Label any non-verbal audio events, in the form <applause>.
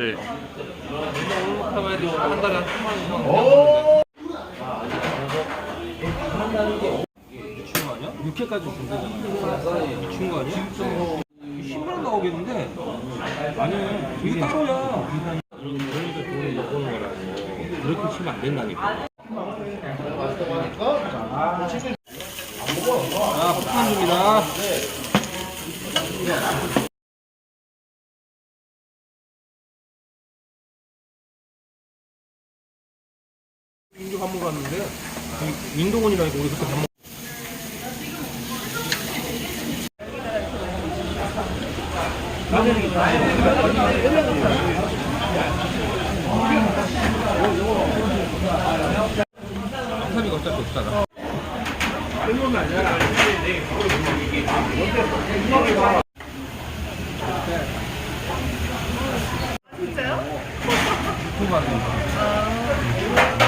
네. 올라가야 돼. 한 달에 한 3만 원. 미친 거 아니야? 6회까지 준다잖아. 미친 거 아니야? 10만 원 나오겠는데? 아니, 이게 버는 거라고. 그렇게 치면 안 된다니까. 자, 폭탄입니다. 인도 한번 갔는데 인도원이라니까 우리 그때 밥 와사비가 어차피 없잖아. 진짜요? <laughs> 아.